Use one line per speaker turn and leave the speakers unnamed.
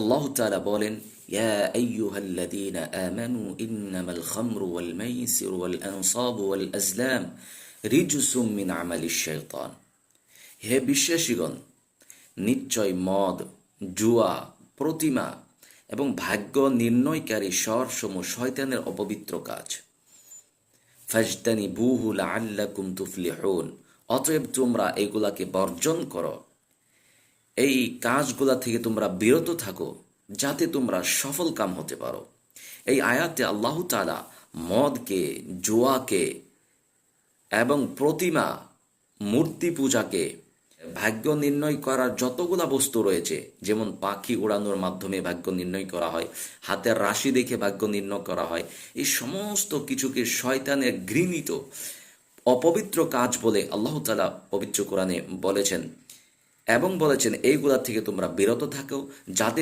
আল্লাহ তাআলা বলেন হে বিশ্বাসীগণ, নিশ্চয় মদ, জুয়া, প্রতিমা এবং ভাগ্য নির্ণয়কারী স্বরসমূহ শয়তানের অপবিত্র কাজ। ফাজতানি বুহুল আল্লাকুম তুফলিহুন, অতএব তোমরা এগুলাকে বর্জন করো। এই কাজগুলা থেকে তোমরা বিরত থাকো, যাতে তোমরা সফল কাম হতে পারো। এই আয়াতে আল্লাহ তাআলা মদকে, জোয়াকে এবং প্রতিমা, মূর্তি পূজাকে ভাগ্য নির্ণয় করার যতগুলা বস্তু রয়েছে, যেমন পাখি উড়ানোর মাধ্যমে ভাগ্য নির্ণয় করা হয়, হাতের রাশি দেখে ভাগ্য নির্ণয় করা হয়, এই সমস্ত কিছুকে শয়তানের ঘৃণিত, অপবিত্র কাজ বলে আল্লাহ তালা পবিত্র কোরআনে বলেছেন। এবং বলেছেন এইগুলা থেকে তোমরা বিরত থাকো। যাতে